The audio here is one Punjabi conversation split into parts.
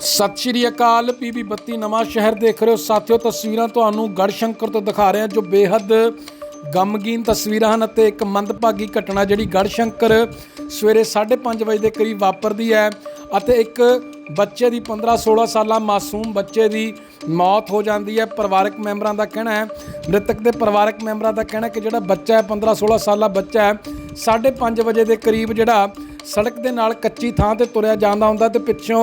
ਸਤਿ ਸ਼੍ਰੀ ਅਕਾਲ ਪੀਬੀ 32 ਨਵਾਂ ਸ਼ਹਿਰ ਦੇਖ ਰਹੇ ਹੋ। ਸਾਥਿਓ, ਤਸਵੀਰਾਂ ਤੁਹਾਨੂੰ ਗੜਸ਼ੰਕਰ ਤੋਂ ਦਿਖਾ ਰਹੇ ਹਾਂ, ਜੋ ਬੇਹੱਦ ਗਮਗੀਨ ਤਸਵੀਰਾਂ ਹਨ ਅਤੇ ਇੱਕ ਮੰਦਭਾਗੀ ਘਟਨਾ ਜਿਹੜੀ ਗੜਸ਼ੰਕਰ ਸਵੇਰੇ 5:30 ਵਜੇ ਦੇ ਕਰੀਬ ਵਾਪਰਦੀ ਹੈ। ਅਤੇ ਇੱਕ ਬੱਚੇ ਦੀ 15-16 ਸਾਲਾ ਮਾਸੂਮ ਬੱਚੇ ਦੀ ਮੌਤ ਹੋ ਜਾਂਦੀ ਹੈ। ਪਰਿਵਾਰਕ ਮੈਂਬਰਾਂ ਦਾ ਕਹਿਣਾ ਹੈ, ਮ੍ਰਿਤਕ ਦੇ ਪਰਿਵਾਰਕ ਮੈਂਬਰਾਂ ਦਾ ਕਹਿਣਾ ਕਿ ਜਿਹੜਾ ਬੱਚਾ ਹੈ 15-16 ਸਾਲਾ ਬੱਚਾ ਹੈ 5:30 ਵਜੇ ਦੇ ਕਰੀਬ ਜਿਹੜਾ ਸੜਕ ਦੇ ਨਾਲ ਕੱਚੀ ਥਾਂ ਤੇ ਤੁਰਿਆ ਜਾਂਦਾ ਹੁੰਦਾ ਤੇ ਪਿੱਛੋਂ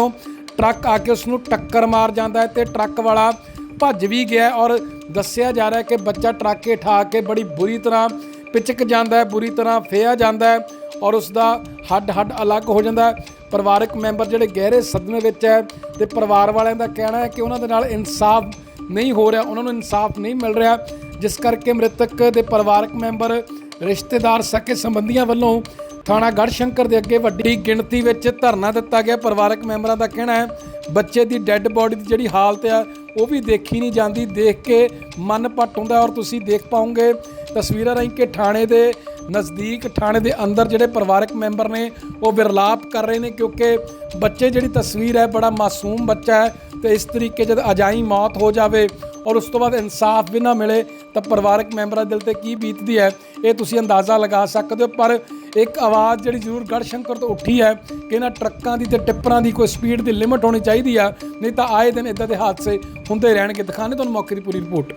ਟਰੱਕ ਆ ਕੇ ਉਸ ਨੂੰ ਟੱਕਰ ਮਾਰ ਜਾਂਦਾ ਹੈ ਤੇ ਟਰੱਕ ਵਾਲਾ ਭੱਜ ਵੀ ਗਿਆ ਔਰ ਦੱਸਿਆ ਜਾ ਰਿਹਾ ਹੈ ਕਿ ਬੱਚਾ ਟਰੱਕ ਹੇਠ ਆ ਕੇ ਬੜੀ ਬੁਰੀ ਤਰ੍ਹਾਂ ਪਿਚਕ ਜਾਂਦਾ ਹੈ, ਬੁਰੀ ਤਰ੍ਹਾਂ ਫੇਆ ਜਾਂਦਾ ਹੈ ਔਰ ਉਸ ਦਾ ਹੱਡ ਹੱਡ ਅਲੱਗ ਹੋ ਜਾਂਦਾ ਹੈ। ਪਰਿਵਾਰਕ ਮੈਂਬਰ ਜਿਹੜੇ ਗਹਿਰੇ ਸਦਮੇ ਵਿੱਚ ਹੈ ਤੇ ਪਰਿਵਾਰ ਵਾਲਿਆਂ ਦਾ ਕਹਿਣਾ ਹੈ ਕਿ ਉਹਨਾਂ ਦੇ ਨਾਲ ਇਨਸਾਫ ਨਹੀਂ ਹੋ ਰਿਹਾ, ਉਹਨਾਂ ਨੂੰ ਇਨਸਾਫ ਨਹੀਂ ਮਿਲ ਰਿਹਾ। ਜਿਸ ਕਰਕੇ ਮ੍ਰਿਤਕ ਦੇ ਪਰਿਵਾਰਕ ਮੈਂਬਰ, ਰਿਸ਼ਤੇਦਾਰ, ਸਕੇ ਸੰਬੰਧੀਆਂ ਵੱਲੋਂ ਥਾਣਾ ਗੜਸ਼ੰਕਰ ਦੇ ਅੱਗੇ ਵੱਡੀ ਗਿਣਤੀ ਵਿੱਚ ਧਰਨਾ ਦਿੱਤਾ ਗਿਆ। ਪਰਿਵਾਰਕ ਮੈਂਬਰਾਂ ਦਾ ਕਹਿਣਾ ਹੈ, ਬੱਚੇ ਦੀ ਡੈੱਡ ਬੋਡੀ ਦੀ ਜਿਹੜੀ ਹਾਲਤ ਆ, ਉਹ ਵੀ ਦੇਖੀ ਨਹੀਂ ਜਾਂਦੀ। ਦੇਖ ਕੇ ਮਨ ਪੱਟ ਹੁੰਦਾ ਔਰ ਤੁਸੀਂ ਦੇਖ ਪਾਉਂਗੇ ਤਸਵੀਰਾਂ ਰਾਹੀਂ ਕਿ ਥਾਣੇ ਦੇ ਨਜ਼ਦੀਕ ਥਾਣੇ ਦੇ ਅੰਦਰ ਜਿਹੜੇ ਪਰਿਵਾਰਕ ਮੈਂਬਰ ਨੇ, ਉਹ ਵਿਰਲਾਪ ਕਰ ਰਹੇ ਨੇ ਕਿਉਂਕਿ ਬੱਚੇ ਜਿਹੜੀ ਤਸਵੀਰ ਹੈ, ਬੜਾ ਮਾਸੂਮ ਬੱਚਾ ਹੈ ਤੇ ਇਸ ਤਰੀਕੇ ਜਦ ਅਜਾਈ ਮੌਤ ਹੋ ਜਾਵੇ ਔਰ ਉਸ ਤੋਂ ਬਾਅਦ ਇਨਸਾਫ ਵੀ ਨਾ ਮਿਲੇ, ਤਾਂ ਪਰਿਵਾਰਕ ਮੈਂਬਰਾਂ ਦਿਲ ਤੇ ਕੀ ਬੀਤਦੀ ਹੈ, ਇਹ ਤੁਸੀਂ ਅੰਦਾਜ਼ਾ ਲਗਾ ਸਕਦੇ ਹੋ। ਪਰ ਇੱਕ ਆਵਾਜ਼ ਜਿਹੜੀ ਜ਼ਰੂਰ ਗੜਸ਼ੰਕਰ ਤੋਂ ਉੱਠੀ ਹੈ ਕਿ ਇਹਨਾਂ ਟਰੱਕਾਂ ਦੀ ਤੇ ਟਿੱਪਰਾਂ ਦੀ ਕੋਈ ਸਪੀਡ ਦੀ ਲਿਮਟ ਹੋਣੀ ਚਾਹੀਦੀ ਆ, ਨਹੀਂ ਤਾਂ ਆਏ ਦਿਨ ਇਦਾਂ ਦੇ ਹਾਦਸੇ ਹੁੰਦੇ ਰਹਿਣਗੇ। ਦਿਖਾਣੇ ਤੁਹਾਨੂੰ ਮੌਕੇ ਦੀ ਪੂਰੀ ਰਿਪੋਰਟ।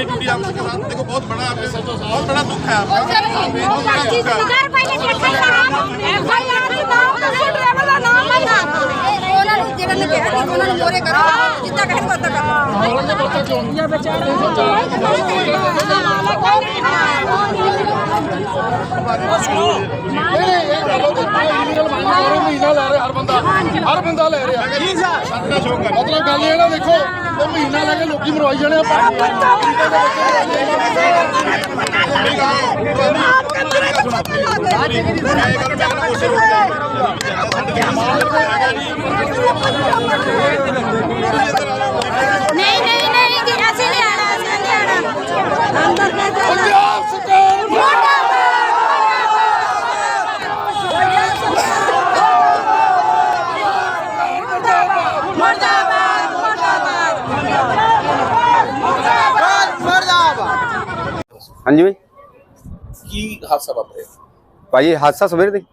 हमारी ड्यूटी आपके साथ देखो बहुत बड़ा आपके साथ बहुत बड़ा दुख है आपका। ਨਹੀਂ ਨਹੀਂ ਇਹ ਲੋਕ ਲੀਗਲ ਮੰਗ ਰਹੇ ਮਹੀਨਾ ਲੈ ਰਿਹਾ ਹਰ ਬੰਦਾ ਹਰ ਬੰਦਾ ਲੈ ਰਿਹਾ ਮਤਲਬ ਗੱਲ ਇਹ ਨਾ ਦੇਖੋ ਉਹ ਮਹੀਨਾ ਲੈ ਕੇ ਲੋਕੀ ਮਰਵਾਈ ਜਾਣੇ ਆ ਮਾਲ ਹਾਂਜੀ ਬਾਈ। ਕੀ ਹਾਦਸਾ ਵਾਪਰਿਆ? ਭਾਜੀ ਹਾਦਸਾ ਸਵੇਰੇ ਦੀ।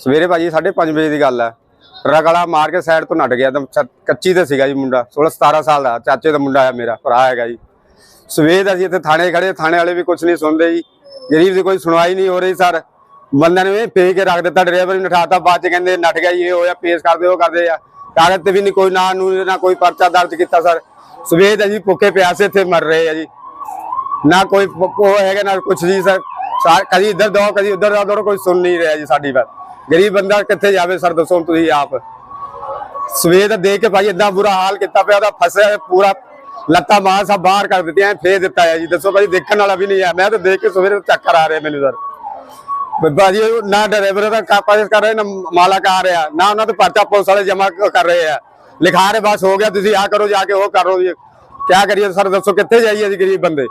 ਸਵੇਰੇ ਭਾਜੀ 5:30 ਵਜੇ ਦੀ ਗੱਲ ਹੈ ਟਰੱਕ ਵਾਲਾ ਮਾਰ ਕੇ ਸਾਈਡ ਤੋਂ ਨੱਟ ਗਿਆ ਤਾਂ ਕੱਚੀ ਤੇ ਸੀਗਾ ਜੀ ਮੁੰਡਾ। 16 17 ਸਾਲ ਦਾ ਚਾਚੇ ਦਾ ਮੁੰਡਾ ਹੈ ਮੇਰਾ ਭਰਾ ਹੈਗਾ ਜੀ। ਸਵੇਰ ਅਸੀਂ ਇੱਥੇ ਥਾਣੇ ਖੜੇ ਥਾਣੇ ਵਾਲੇ ਵੀ ਕੁਝ ਨਹੀਂ ਸੁਣਦੇ ਜੀ। ਗਰੀਬ ਦੀ ਕੋਈ ਸੁਣਵਾਈ ਨਹੀਂ ਹੋ ਰਹੀ ਸਰ। ਬੰਦਿਆਂ ਨੇ ਇਹ ਪੇ ਕੇ ਰੱਖ ਦਿੱਤਾ ਡਰਾਈਵਰ ਨੂੰ ਨਠਾਤਾ ਬਾਅਦ ਚ ਕਹਿੰਦੇ ਨੱਠ ਗਿਆ ਜੀ ਇਹ ਹੋਇਆ ਪੇਸ਼ ਕਰਦੇ ਉਹ ਕਰਦੇ ਆ। ਕਾਗਜ਼ ਤੇ ਵੀ ਨਹੀਂ ਕੋਈ ਨਾਂ ਨੂੰ ਨਾ ਕੋਈ ਪਰਚਾ ਦਰਜ ਕੀਤਾ ਸਰ। ਸਵੇਰ ਅਸੀਂ ਭੁੱਖੇ ਪਿਆਸੇ ਇੱਥੇ ਮਰ ਰਹੇ ਆ ਜੀ। ਨਾ ਕੋਈ ਉਹ ਹੈਗਾ, ਨਾ ਕੁਛ ਜੀ ਸਰ। ਕਦੀ ਇੱਧਰ ਦੋ ਕਦੀ ਉੱਧਰ ਦੋ ਕੋਈ ਸੁਣ ਨਹੀਂ ਰਿਹਾ ਜੀ ਸਾਡੀ ਬਾਤ ਗਰੀਬ ਬੰਦਾ ਕਿੱਥੇ ਜਾਵੇ ਸਰ, ਦੱਸੋ ਤੁਸੀਂ ਆਪ। ਸਵੇਰ ਦਾ ਕੇ ਭਾਈ ਇਦਾਂ ਬੁਰਾ ਹਾਲ ਕੀਤਾ ਪਿਆ, ਉਹਦਾ ਫਸਿਆ ਪੂਰਾ ਲੱਤਾਂ ਬਾਹਾਂ ਸਭ ਬਾਹਰ ਕਰ ਦਿੱਤੀਆਂ, ਐਂ ਫੇਰ ਦਿੱਤਾ ਹੈ ਜੀ। ਦੱਸੋ ਭਾਈ, ਦੇਖਣ ਵਾਲਾ ਵੀ ਨਹੀਂ ਆ ਮੈਂ ਤਾਂ ਦੇਖ ਕੇ ਸਵੇਰੇ ਚੱਕਰ ਆ ਰਿਹਾ ਮੈਨੂੰ ਸਰ। ਬੱਬਾ ਜੀ ਨਾ ਡਰਾਈਵਰ ਦਾ ਕਾਪਾ ਕਰ ਰਹੇ, ਨਾ ਮਾਲਕ ਆ ਰਿਹਾ। ਨਾ ਉਹਨਾਂ ਤੇ ਪਰਚਾ ਪੁਲਿਸ ਵਾਲੇ ਜਮਾ ਕਰ ਰਹੇ ਆ। ਲਿਖਾ ਰਹੇ ਬਸ ਹੋ ਗਿਆ, ਤੁਸੀਂ ਆ ਕਰੋ, ਜਾ ਕੇ ਉਹ ਕਰੋ ਜੀ। ਕੀ ਕਰੀਏ ਸਰ, ਦੱਸੋ ਕਿੱਥੇ ਜਾਈਏ ਜੀ ਗਰੀਬ ਬੰਦੇ?